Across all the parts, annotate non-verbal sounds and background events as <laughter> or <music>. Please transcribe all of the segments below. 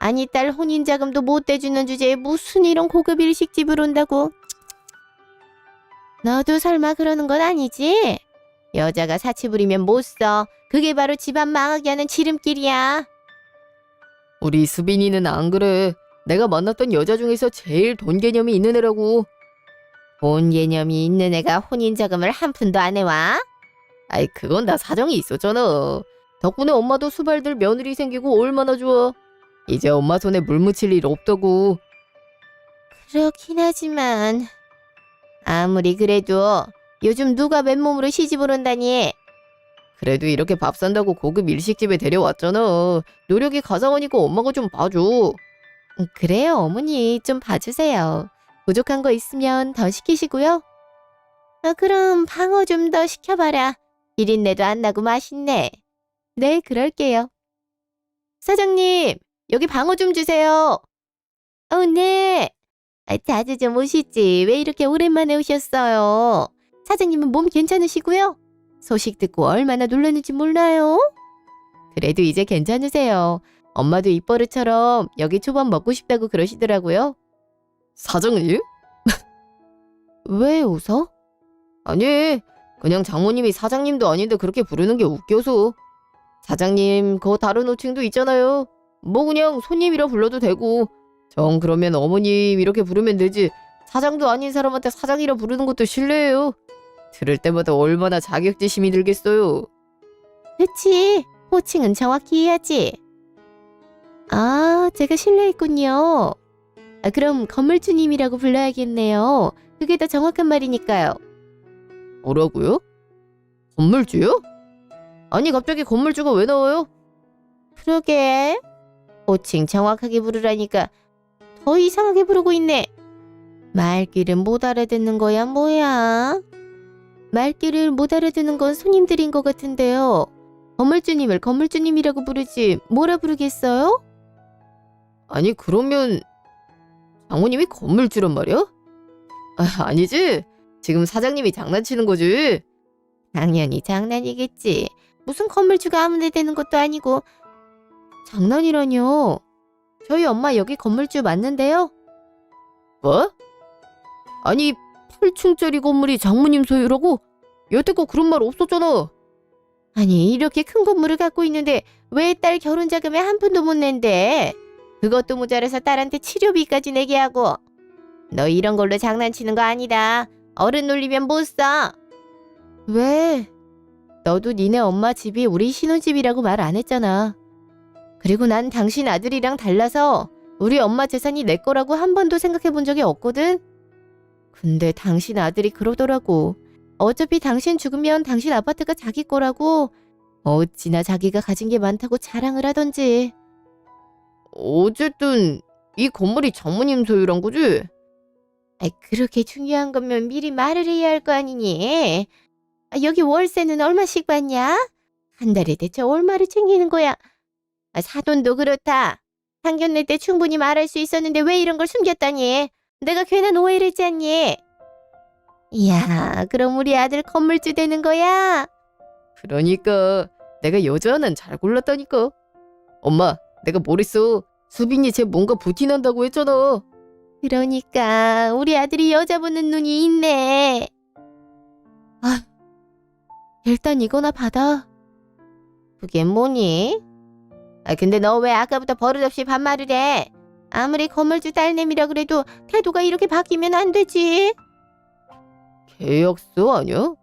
아니 딸 혼인 자금도 못 대주는 주제에 무슨 이런 고급 일식집을 온다고. 너도 설마 그러는 건 아니지? 여자가 사치 부리면 못 써. 그게 바로 집안 망하게 하는 지름길이야. 우리 수빈이는 안 그래. 내가 만났던 여자 중에서 제일 돈 개념이 있는 애라고. 돈 개념이 있는 애가 혼인 자금을 한 푼도 안 해와? 아이 그건 다 사정이 있었잖아. 덕분에 엄마도 수발들 며느리 생기고 얼마나 좋아. 이제 엄마 손에 물 묻힐 일 없다고. 그렇긴 하지만 아무리 그래도 요즘 누가 맨몸으로 시집을 온다니. 그래도 이렇게 밥 산다고 고급 일식집에 데려왔잖아. 노력이 가상하니까 엄마가 좀 봐줘. 음, 그래요 어머니. 좀 봐주세요. 부족한 거 있으면 더 시키시고요. 아, 그럼 방어 좀 더 시켜봐라. 비린내도 안 나고 맛있네. 네 그럴게요. 사장님 여기 방어 좀 주세요 어 네 아, 자주 좀 오시지 왜 이렇게 오랜만에 오셨어요 사장님은 몸 괜찮으시고요 소식 듣고 얼마나 놀랐는지 몰라요 그래도 이제 괜찮으세요 엄마도 입버릇처럼 여기 초밥 먹고 싶다고 그러시더라고요. 사장님? <laughs> 왜 웃어? 아니, 그냥 장모님이 사장님도 아닌데 그렇게 부르는 게 웃겨서. 사장님, 그 다른 호칭도 있잖아요. 뭐 그냥 손님이라 불러도 되고. 정 그러면 어머님 이렇게 부르면 되지. 사장도 아닌 사람한테 사장이라 부르는 것도 실례예요. 들을 때마다 얼마나 자격지심이 들겠어요. 그치. 호칭은 정확히 해야지. 아, 제가 실례했군요. 아, 그럼 건물주님이라고 불러야겠네요. 그게 더 정확한 말이니까요. 뭐라고요? 건물주요? 아니 갑자기 건물주가 왜 나와요? 그러게. 호칭 정확하게 부르라니까 더 이상하게 부르고 있네. 말귀를 못 알아듣는 거야, 뭐야? 말귀를 못 알아듣는 건 손님들인 것 같은데요. 건물주님을 건물주님이라고 부르지 뭐라 부르겠어요? 아니 그러면 장모님이 건물주란 말이야? 아, 아니지. 지금 사장님이 장난치는 거지. 당연히 장난이겠지. 무슨 건물주가 아무데 되는 것도 아니고. 장난이라뇨. 저희 엄마 여기 건물주 맞는데요. 뭐? 아니 8층짜리 건물이 장모님 소유라고? 여태껏 그런 말 없었잖아. 아니 이렇게 큰 건물을 갖고 있는데 왜 딸 결혼 자금에 한 푼도 못 낸대? 그것도 모자라서 딸한테 치료비까지 내게 하고. 너 이런 걸로 장난치는 거 아니다. 어른 놀리면 못 써. 왜? 너도 니네 엄마 집이 우리 신혼집이라고 말 안 했잖아. 그리고 난 당신 아들이랑 달라서 우리 엄마 재산이 내 거라고 한 번도 생각해 본 적이 없거든. 근데 당신 아들이 그러더라고. 어차피 당신 죽으면 당신 아파트가 자기 거라고 어찌나 자기가 가진 게 많다고 자랑을 하던지. 어쨌든 이 건물이 장모님 소유란 거지? 아이, 그렇게 중요한 거면 미리 말을 해야 할 거 아니니? 아, 여기 월세는 얼마씩 받냐? 한 달에 대체 얼마를 챙기는 거야? 아, 사돈도 그렇다. 상견례 때 충분히 말할 수 있었는데 왜 이런 걸 숨겼다니? 내가 괜한 오해를 했지 않니? 이야, 그럼 우리 아들 건물주 되는 거야? 그러니까 내가 여자는 잘 골랐다니까. 엄마, 내가 뭘 했어? 수빈이 쟤 뭔가 부티난다고 했잖아. 그러니까 우리 아들이 여자 보는 눈이 있네. 아, 일단 이거나 받아. 그게 뭐니? 아, 근데 너 왜 아까부터 버릇없이 반말을 해? 아무리 건물주 딸내미라 그래도 태도가 이렇게 바뀌면 안 되지. 계약서 아니야?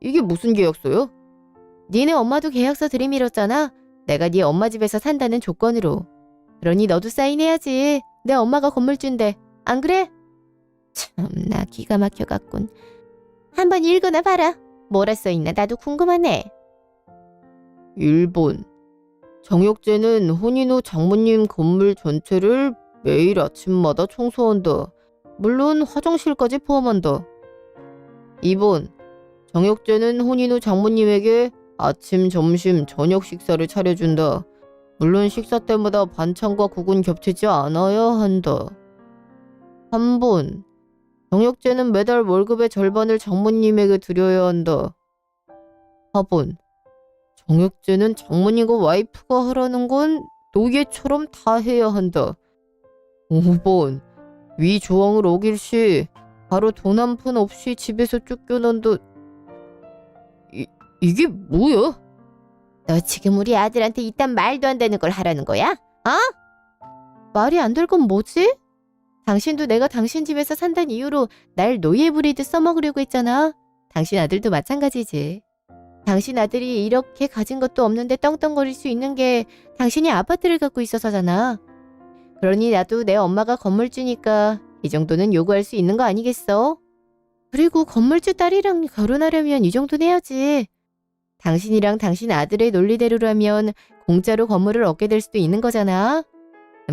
이게 무슨 계약서야? 니네 엄마도 계약서 들이밀었잖아. 내가 네 엄마 집에서 산다는 조건으로. 그러니 너도 사인해야지. 내 엄마가 건물주인데. 안 그래? 참나 기가 막혀갔군. 한번 읽어나 봐라. 뭐라 써있나 나도 궁금하네. 1번. 정혁재는 혼인 후 장모님 건물 전체를 매일 아침마다 청소한다. 물론 화장실까지 포함한다. 2번. 정혁재는 혼인 후 장모님에게 아침, 점심, 저녁 식사를 차려준다. 물론 식사 때마다 반찬과 국은 겹치지 않아야 한다. 3번. 정혁재는 매달 월급의 절반을 장모님에게 드려야 한다. 4번. 정혁재는 장모님과 와이프가 하라는 건 노예처럼 다 해야 한다. 5번 위 조항을 어길 시 바로 돈 한 푼 없이 집에서 쫓겨난다. 이, 이게 뭐야? 너 지금 우리 아들한테 이딴 말도 안 되는 걸 하라는 거야? 어? 말이 안 될 건 뭐지? 당신도 내가 당신 집에서 산다는 이유로 날 노예 브리드 써먹으려고 했잖아. 당신 아들도 마찬가지지. 당신 아들이 이렇게 가진 것도 없는데 떵떵거릴 수 있는 게 당신이 아파트를 갖고 있어서잖아. 그러니 나도 내 엄마가 건물주니까 이 정도는 요구할 수 있는 거 아니겠어? 그리고 건물주 딸이랑 결혼하려면 이 정도는 해야지. 당신이랑 당신 아들의 논리대로라면 공짜로 건물을 얻게 될 수도 있는 거잖아.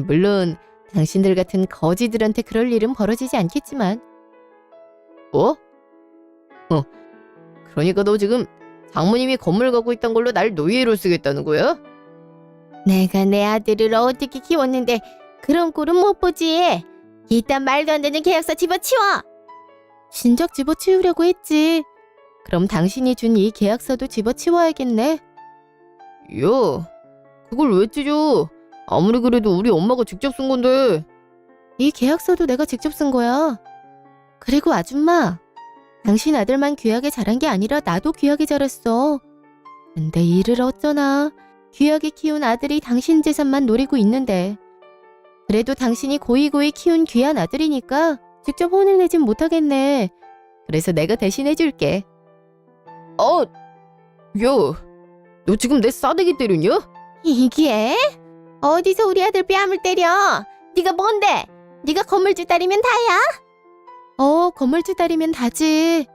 물론 당신들 같은 거지들한테 그럴 일은 벌어지지 않겠지만. 뭐? 어. 그러니까 너 지금 장모님이 건물 갖고 있던 걸로 날 노예로 쓰겠다는 거야? 내가 내 아들을 어떻게 키웠는데 그런 꼴은 못 보지. 이딴 말도 안 되는 계약서 집어치워. 진작 집어치우려고 했지. 그럼 당신이 준 이 계약서도 집어치워야겠네. 야, 그걸 왜 찢어? 아무리 그래도 우리 엄마가 직접 쓴 건데. 이 계약서도 내가 직접 쓴 거야. 그리고 아줌마, 당신 아들만 귀하게 자란 게 아니라 나도 귀하게 자랐어. 근데 이를 어쩌나 귀하게 키운 아들이 당신 재산만 노리고 있는데. 그래도 당신이 고이고이 키운 귀한 아들이니까 직접 혼을 내진 못하겠네. 그래서 내가 대신해 줄게. 어, 야, 너 지금 내 싸대기 때렸냐? 이게? 어디서 우리 아들 뺨을 때려? 네가 뭔데? 네가 건물주 딸이면 다야? 어, 건물주 딸이면 다지.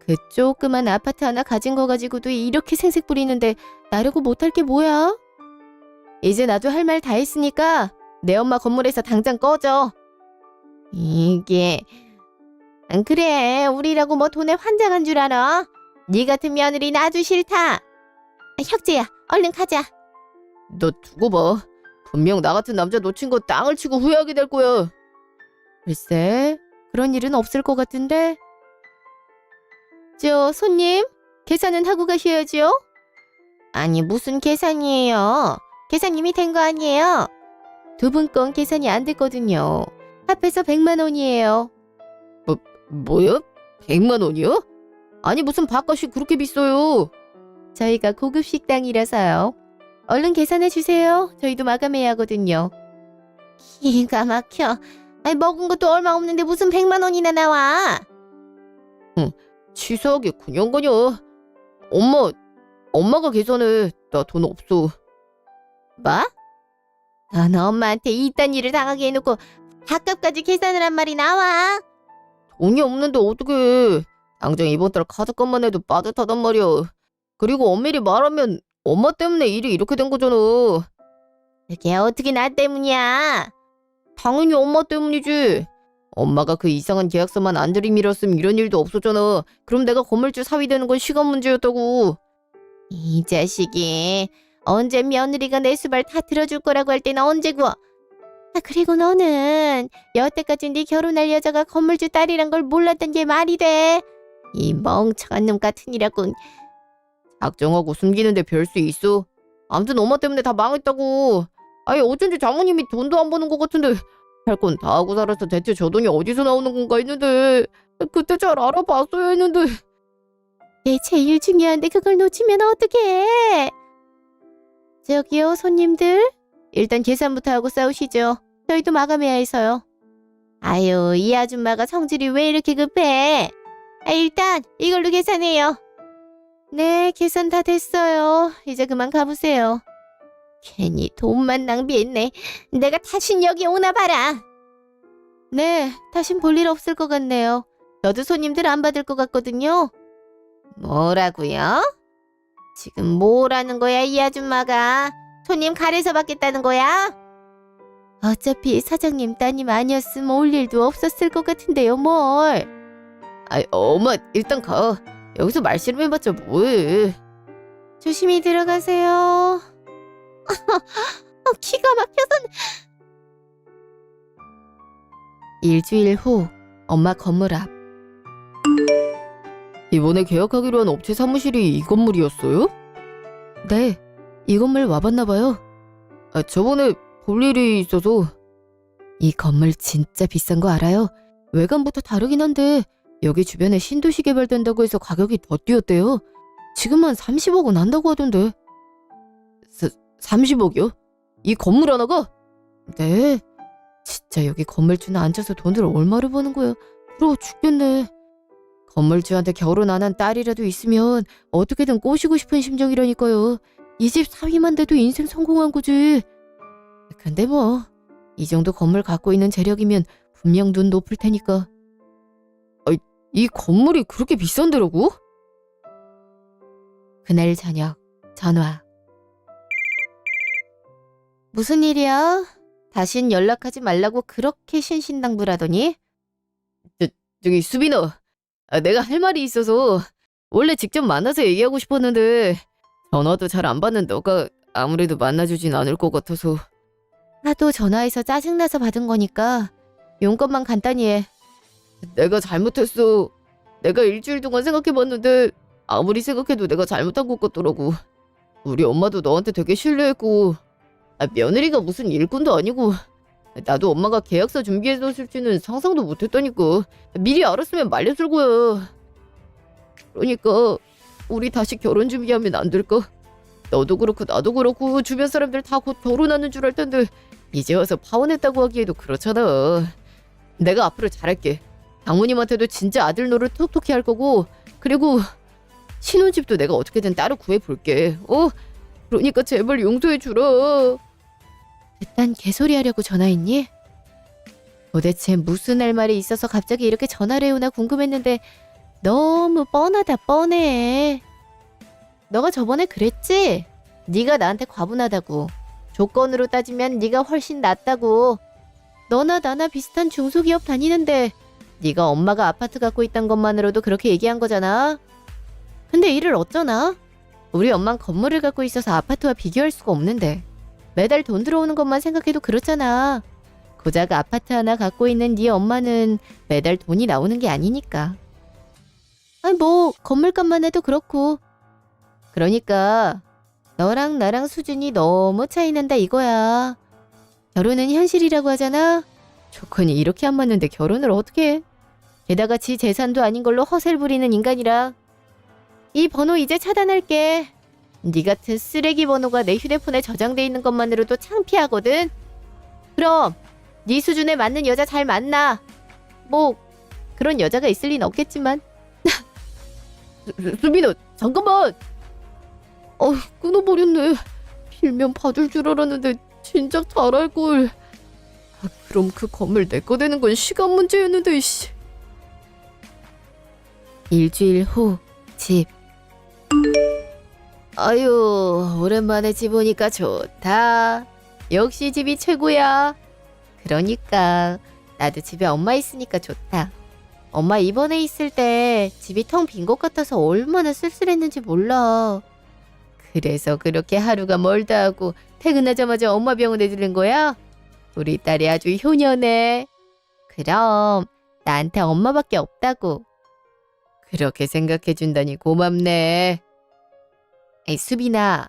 그 조그만 아파트 하나 가진 거 가지고도 이렇게 생색 부리는데 나르고 못할 게 뭐야? 이제 나도 할 말 다 했으니까 내 엄마 건물에서 당장 꺼져. 이게 안 그래 우리라고 뭐 돈에 환장한 줄 알아? 네 같은 며느리 나도 싫다. 혁재야 얼른 가자. 너 두고 봐. 분명 나 같은 남자 놓친 거 땅을 치고 후회하게 될 거야. 글쎄, 그런 일은 없을 것 같은데. 저 손님, 계산은 하고 가셔야죠. 아니, 무슨 계산이에요? 계산님이 된 거 아니에요? 두 분 건 계산이 안 됐거든요. 합해서 100만 원이에요. 뭐야? 100만 원이요? 아니 무슨 밥값이 그렇게 비싸요? 저희가 고급 식당이라서요. 얼른 계산해 주세요. 저희도 마감해야 하거든요. 기가 막혀. 아니, 먹은 것도 얼마 없는데 무슨 100만 원이나 나와? 치사하게 그냥 가냐? 엄마, 엄마가 계산해. 나 돈 없어. 뭐? 넌 엄마한테 이딴 일을 당하게 해놓고 밥값까지 계산을 한 말이 나와? 돈이 없는데 어떡해. 당장 이번 달 카드값만 해도 빠듯하단 말이야. 그리고 엄밀히 말하면 엄마 때문에 일이 이렇게 된 거잖아. 그게 어떻게 나 때문이야? 당연히 엄마 때문이지. 엄마가 그 이상한 계약서만 안 들이밀었으면 이런 일도 없었잖아. 그럼 내가 건물주 사위 되는 건 시간 문제였다고. 이 자식이 언제 며느리가 내 수발 다 들어줄 거라고 할 때는 언제고? 아 그리고 너는 여태까지 네 결혼할 여자가 건물주 딸이란 걸 몰랐던 게 말이 돼? 이 멍청한 놈 같으니라고 작정하고 숨기는데 별 수 있어. 아무튼 엄마 때문에 다 망했다고. 아니 어쩐지 장모님이 돈도 안 버는 것 같은데 할 건 다 하고 살아서 대체 저 돈이 어디서 나오는 건가 했는데 그때 잘 알아봤어야 했는데 내 제일 중요한데 그걸 놓치면 어떡해? 저기요, 손님들. 일단 계산부터 하고 싸우시죠. 저희도 마감해야 해서요. 아유, 이 아줌마가 성질이 왜 이렇게 급해? 아, 일단 이걸로 계산해요. 네, 계산 다 됐어요. 이제 그만 가보세요. 괜히 돈만 낭비했네. 내가 다신 여기 오나 봐라. 네, 다신 볼 일 없을 것 같네요. 저도 손님들 안 받을 것 같거든요. 뭐라고요? 지금 뭐라는 거야, 이 아줌마가? 손님 가래서 받겠다는 거야? 어차피 사장님 따님 아니었으면 올 일도 없었을 것 같은데요, 뭘. 아이 엄마 일단 가. 여기서 말씨름해봤자 뭐해. 조심히 들어가세요. 어, <laughs> 기가 막혀서. 일주일 후, 엄마 건물 앞. 이번에 계약하기로 한 업체 사무실이 이 건물이었어요? 네, 이 건물 와봤나 봐요. 아, 저번에 볼 일이 있어서 이 건물 진짜 비싼 거 알아요? 외관부터 다르긴 한데 여기 주변에 신도시 개발된다고 해서 가격이 더 뛰었대요. 지금만 30억은 한다고 하던데. 사, 30억이요? 이 건물 하나가? 네. 진짜 여기 건물주는 앉아서 돈을 얼마를 버는 거야? 부러워 죽겠네. 건물주한테 결혼 안 한 딸이라도 있으면 어떻게든 꼬시고 싶은 심정이라니까요. 이 집 사위만 돼도 인생 성공한 거지. 근데 뭐 이 정도 건물 갖고 있는 재력이면 분명 눈 높을 테니까. 아, 이 건물이 그렇게 비싼데라고? 그날 저녁 전화. 무슨 일이야? 다신 연락하지 말라고 그렇게 신신당부라더니? 저기 수빈아, 아, 내가 할 말이 있어서 원래 직접 만나서 얘기하고 싶었는데 전화도 잘 안 받는 너가 아무래도 만나주진 않을 것 같아서 하도 전화해서 짜증나서 받은 거니까 용건만 간단히 해. 내가 잘못했어. 내가 일주일 동안 생각해봤는데 아무리 생각해도 내가 잘못한 것 같더라고. 우리 엄마도 너한테 되게 신뢰했고 아, 며느리가 무슨 일꾼도 아니고 나도 엄마가 계약서 준비해뒀을지는 상상도 못했다니까. 미리 알았으면 말렸을 거야. 그러니까 우리 다시 결혼 준비하면 안 될까? 너도 그렇고 나도 그렇고 주변 사람들 다 곧 결혼하는 줄 알 텐데 이제 와서 파혼했다고 하기에도 그렇잖아. 내가 앞으로 잘할게. 장모님한테도 진짜 아들 노릇 톡톡히 할 거고 그리고 신혼집도 내가 어떻게든 따로 구해 볼게. 어? 그러니까 제발 용서해 주라. 그딴 개소리 하려고 전화했니? 도대체 무슨 할 말이 있어서 갑자기 이렇게 전화를 해오나 궁금했는데 너무 뻔하다 뻔해. 너가 저번에 그랬지? 네가 나한테 과분하다고. 조건으로 따지면 네가 훨씬 낫다고. 너나 나나 비슷한 중소기업 다니는데 네가 엄마가 아파트 갖고 있단 것만으로도 그렇게 얘기한 거잖아. 근데 이를 어쩌나? 우리 엄만 건물을 갖고 있어서 아파트와 비교할 수가 없는데. 매달 돈 들어오는 것만 생각해도 그렇잖아. 고작 아파트 하나 갖고 있는 네 엄마는 매달 돈이 나오는 게 아니니까. 아니 뭐 건물값만 해도 그렇고. 그러니까 너랑 나랑 수준이 너무 차이 난다 이거야. 결혼은 현실이라고 하잖아. 조건이 이렇게 안 맞는데 결혼을 어떻게 해? 게다가 지 재산도 아닌 걸로 허세를 부리는 인간이라. 이 번호 이제 차단할게. 네 같은 쓰레기 번호가 내 휴대폰에 저장돼 있는 것만으로도 창피하거든. 그럼 네 수준에 맞는 여자 잘 만나. 뭐 그런 여자가 있을 리는 없겠지만. <laughs> 수- 수빈아 잠깐만. 어 끊어버렸네. 빌면 받을 줄 알았는데 진작 잘할 걸. 아, 그럼 그 건물 내 거 되는 건 시간 문제였는데 씨. 일주일 후 집. 아유 오랜만에 집 오니까 좋다. 역시 집이 최고야. 그러니까 나도 집에 엄마 있으니까 좋다. 엄마 이번에 있을 때 집이 텅 빈 것 같아서 얼마나 쓸쓸했는지 몰라. 그래서 그렇게 하루가 멀다 하고 퇴근하자마자 엄마 병원에 들른 거야? 우리 딸이 아주 효녀네. 그럼 나한테 엄마밖에 없다고. 그렇게 생각해준다니 고맙네. 수빈아,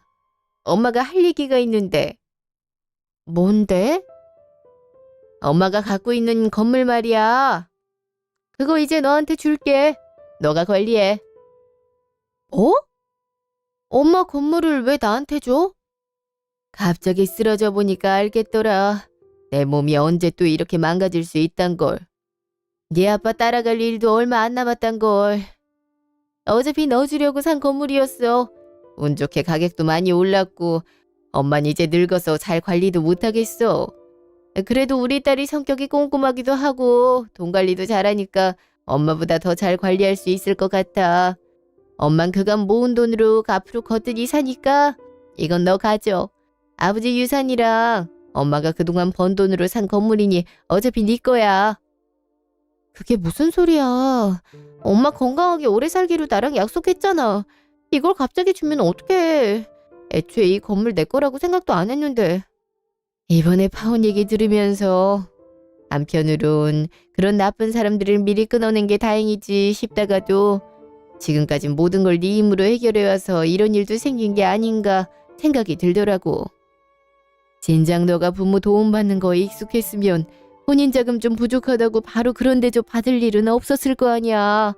엄마가 할 얘기가 있는데. 뭔데? 엄마가 갖고 있는 건물 말이야. 그거 이제 너한테 줄게. 너가 관리해. 어? 엄마 건물을 왜 나한테 줘? 갑자기 쓰러져 보니까 알겠더라. 내 몸이 언제 또 이렇게 망가질 수 있단 걸. 네 아빠 따라갈 일도 얼마 안 남았단 걸. 어차피 넣어주려고 산 건물이었어. 운 좋게 가격도 많이 올랐고 엄만 이제 늙어서 잘 관리도 못하겠어. 그래도 우리 딸이 성격이 꼼꼼하기도 하고 돈 관리도 잘하니까 엄마보다 더 잘 관리할 수 있을 것 같아. 엄만 그간 모은 돈으로 앞으로 거뜬히 사니까 이건 너 가져. 아버지 유산이랑 엄마가 그동안 번 돈으로 산 건물이니 어차피 네 거야. 그게 무슨 소리야. 엄마 건강하게 오래 살기로 나랑 약속했잖아. 이걸 갑자기 주면 어떡해. 애초에 이 건물 내 거라고 생각도 안 했는데. 이번에 파혼 얘기 들으면서 한편으론 그런 나쁜 사람들을 미리 끊어낸 게 다행이지 싶다가도 지금까지 모든 걸 네 힘으로 해결해와서 이런 일도 생긴 게 아닌가 생각이 들더라고. 진작 너가 부모 도움받는 거에 익숙했으면 혼인 자금 좀 부족하다고 바로 그런 대접 받을 일은 없었을 거 아니야.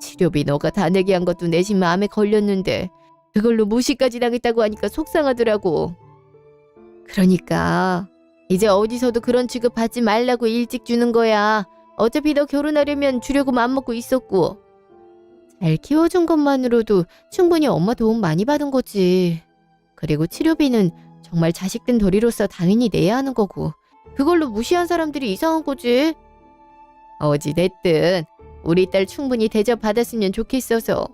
치료비 너가 다 내게 한 것도 내심 마음에 걸렸는데 그걸로 무시까지 당했다고 하니까 속상하더라고. 그러니까 이제 어디서도 그런 취급 받지 말라고 일찍 주는 거야. 어차피 너 결혼하려면 주려고 맘먹고 있었고. 잘 키워준 것만으로도 충분히 엄마 도움 많이 받은 거지. 그리고 치료비는 정말 자식된 도리로서 당연히 내야 하는 거고. 그걸로 무시한 사람들이 이상한 거지. 어찌됐든 우리 딸 충분히 대접받았으면 좋겠어서.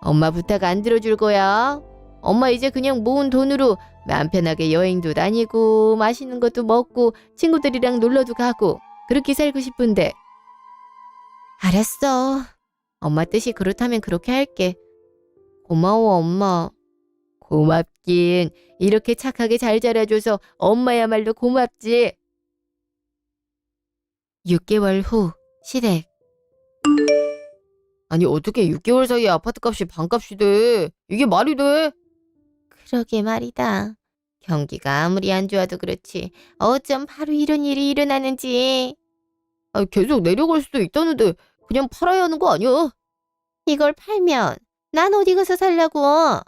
엄마 부탁 안 들어줄 거야. 엄마 이제 그냥 모은 돈으로 마음 편하게 여행도 다니고 맛있는 것도 먹고 친구들이랑 놀러도 가고 그렇게 살고 싶은데. 알았어. 엄마 뜻이 그렇다면 그렇게 할게. 고마워, 엄마. 고맙긴. 이렇게 착하게 잘 자라줘서 엄마야말로 고맙지. 6개월 후 시댁. 아니 어떻게 6개월 사이에 아파트 값이 반값이 돼? 이게 말이 돼? 그러게 말이다. 경기가 아무리 안 좋아도 그렇지. 어쩜 바로 이런 일이 일어나는지. 아니, 계속 내려갈 수도 있다는데 그냥 팔아야 하는 거 아니야? 이걸 팔면 난 어디 가서 살라고.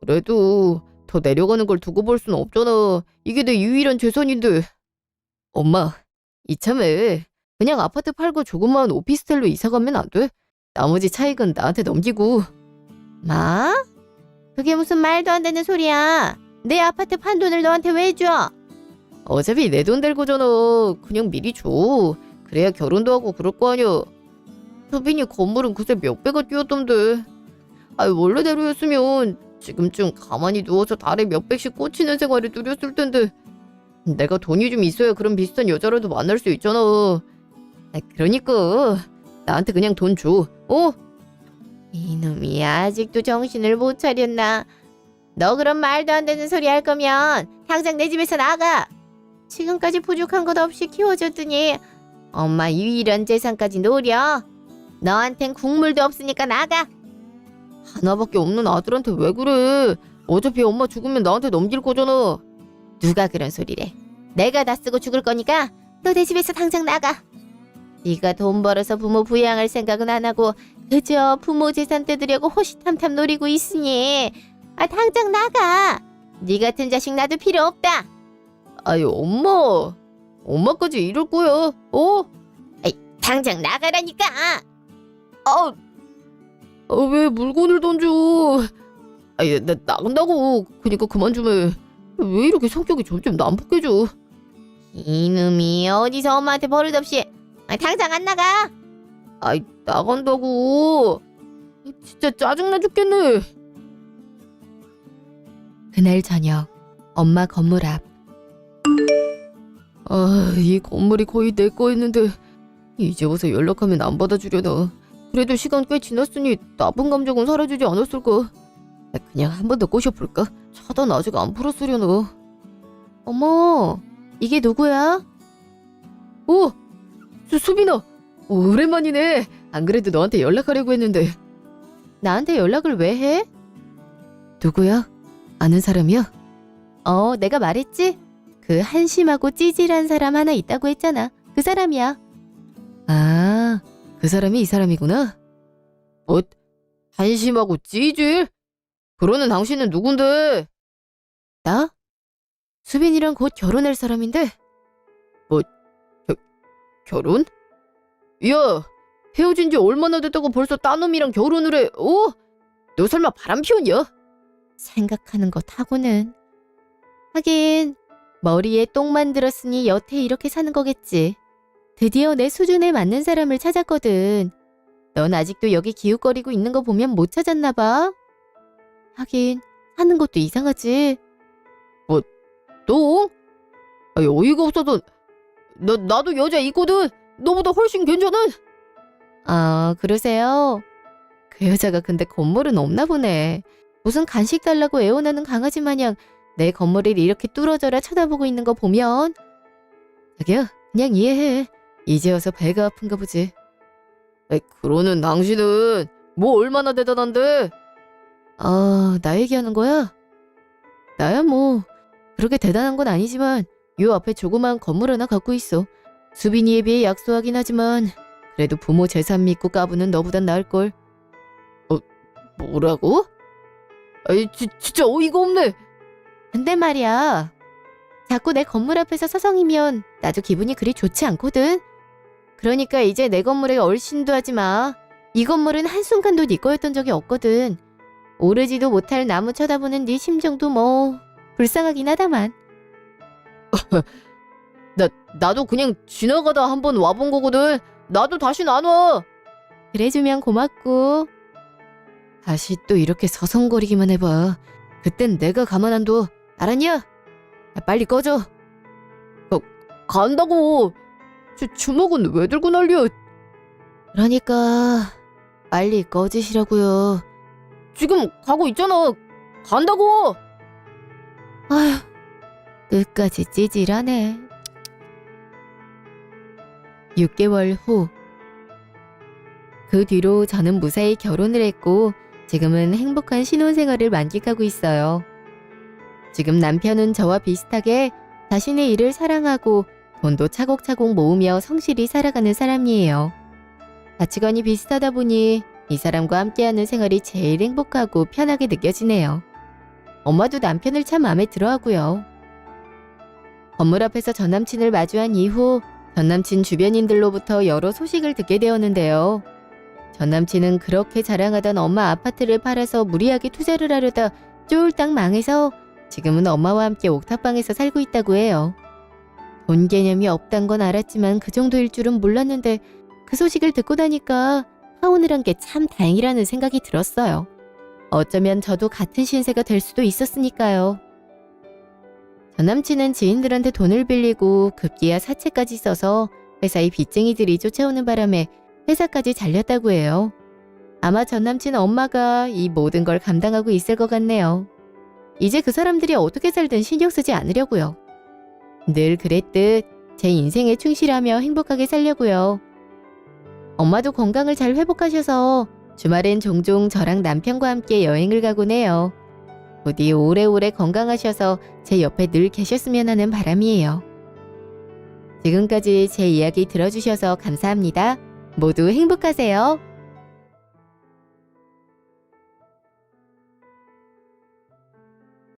그래도 더 내려가는 걸 두고 볼 수는 없잖아. 이게 내 유일한 재산인데. 엄마, 이참에 그냥 아파트 팔고 조그마한 오피스텔로 이사 가면 안 돼? 나머지 차익은 나한테 넘기고. 뭐? 그게 무슨 말도 안 되는 소리야. 내 아파트 판 돈을 너한테 왜 줘? 어차피 내돈될 거잖아. 그냥 미리 줘. 그래야 결혼도 하고 그럴 거 아니야. 수빈이 건물은 그새 몇 배가 뛰었던데. 아이 원래대로였으면 지금쯤 가만히 누워서 달에 몇 백씩 꽂히는 생활을 누렸을 텐데. 내가 돈이 좀 있어야 그런 비슷한 여자라도 만날 수 있잖아. 아, 그러니까 나한테 그냥 돈 줘. 어? 이놈이 아직도 정신을 못 차렸나? 너 그런 말도 안 되는 소리 할 거면 당장 내 집에서 나가. 지금까지 부족한 것 없이 키워줬더니 엄마 유일한 재산까지 노려. 너한텐 국물도 없으니까 나가. 하나밖에 없는 아들한테 왜 그래? 어차피 엄마 죽으면 나한테 넘길 거잖아. 누가 그런 소리래? 내가 다 쓰고 죽을 거니까 너 내 집에서 당장 나가. 네가 돈 벌어서 부모 부양할 생각은 안 하고 그저 부모 재산 떼드려고 호시탐탐 노리고 있으니 아 당장 나가. 네 같은 자식 나도 필요 없다. 아이 엄마 엄마까지 이럴 거야 어? 당장 나가라니까. 아, 아, 왜 물건을 던져 아이 나 나간다고 그니까 그만 좀 해 왜 이렇게 성격이 점점 난폭해져 이놈이 어디서 엄마한테 버릇없이 아, 당장 안 나가. 아이 나간다고 진짜 짜증나 죽겠네 그날 저녁 엄마 건물 앞 아, 이 건물이 거의 내 거였는데 이제 와서 연락하면 안 받아주려나. 그래도 시간 꽤 지났으니 나쁜 감정은 사라지지 않았을까. 그냥 한 번 더 꼬셔볼까? 차단 아직 안 풀었으려나. 어머, 이게 누구야? 오, 수, 수빈아. 오랜만이네. 안 그래도 너한테 연락하려고 했는데. 나한테 연락을 왜 해? 누구야? 아는 사람이야? 어, 내가 말했지? 그 한심하고 찌질한 사람 하나 있다고 했잖아. 그 사람이야. 아, 그 사람이 이 사람이구나. 뭐, 한심하고 찌질? 그러는 당신은 누군데? 나? 수빈이랑 곧 결혼할 사람인데? 결혼? 야, 헤어진 지 얼마나 됐다고 벌써 딴 놈이랑 결혼을 해, 어? 너 설마 바람 피웠냐? 생각하는 것 하고는. 하긴, 머리에 똥 만들었으니 여태 이렇게 사는 거겠지. 드디어 내 수준에 맞는 사람을 찾았거든. 넌 아직도 여기 기웃거리고 있는 거 보면 못 찾았나 봐. 하긴 사는 것도 이상하지. 뭐 똥? 아니 어이가 없어서 나 나도 여자 있거든. 너보다 훨씬 괜찮은. 아 그러세요? 그 여자가 근데 건물은 없나 보네. 무슨 간식 달라고 애원하는 강아지 마냥 내 건물을 이렇게 뚫어져라 쳐다보고 있는 거 보면 자기야 그냥 이해해 이제 와서 배가 아픈가 보지 에 그러는 당신은 뭐 얼마나 대단한데 아 나 얘기하는 거야? 나야 뭐 그렇게 대단한 건 아니지만 요 앞에 조그만 건물 하나 갖고 있어. 수빈이에 비해 약소하긴 하지만 그래도 부모 재산 믿고 까부는 너보단 나을걸. 어, 뭐라고? 아이, 지, 진짜 어이가 없네. 근데 말이야. 자꾸 내 건물 앞에서 서성이면 나도 기분이 그리 좋지 않거든. 그러니까 이제 내 건물에 얼씬도 하지 마. 이 건물은 한순간도 네 거였던 적이 없거든. 오르지도 못할 나무 쳐다보는 네 심정도 뭐 불쌍하긴 하다만. 나, 나도 그냥 지나가다 한 번 와본 거거든. 나도 다시 안 와. 그래주면 고맙고. 다시 또 이렇게 서성거리기만 해봐. 그땐 내가 가만 안 둬. 알았냐? 야, 빨리 꺼져. 어, 간다고. 주, 주먹은 왜 들고 난리야? 그러니까 빨리 꺼지시라고요. 지금 가고 있잖아. 간다고. 아휴, 끝까지 찌질하네. 6개월 후. 그 뒤로 저는 무사히 결혼을 했고 지금은 행복한 신혼생활을 만끽하고 있어요. 지금 남편은 저와 비슷하게 자신의 일을 사랑하고 돈도 차곡차곡 모으며 성실히 살아가는 사람이에요. 가치관이 비슷하다 보니 이 사람과 함께하는 생활이 제일 행복하고 편하게 느껴지네요. 엄마도 남편을 참 마음에 들어 하고요. 건물 앞에서 전 남친을 마주한 이후 전 남친 주변인들로부터 여러 소식을 듣게 되었는데요. 전 남친은 그렇게 자랑하던 엄마 아파트를 팔아서 무리하게 투자를 하려다 쫄딱 망해서 지금은 엄마와 함께 옥탑방에서 살고 있다고 해요. 돈 개념이 없단 건 알았지만 그 정도일 줄은 몰랐는데 그 소식을 듣고 나니까 하온을 한 게 참 다행이라는 생각이 들었어요. 어쩌면 저도 같은 신세가 될 수도 있었으니까요. 전 남친은 지인들한테 돈을 빌리고 급기야 사채까지 써서 회사의 빚쟁이들이 쫓아오는 바람에 회사까지 잘렸다고 해요. 아마 전 남친 엄마가 이 모든 걸 감당하고 있을 것 같네요. 이제 그 사람들이 어떻게 살든 신경 쓰지 않으려고요. 늘 그랬듯 제 인생에 충실하며 행복하게 살려고요. 엄마도 건강을 잘 회복하셔서 주말엔 종종 저랑 남편과 함께 여행을 가곤 해요. 부디 오래오래 건강하셔서 제 옆에 늘 계셨으면 하는 바람이에요. 지금까지 제 이야기 들어주셔서 감사합니다. 모두 행복하세요.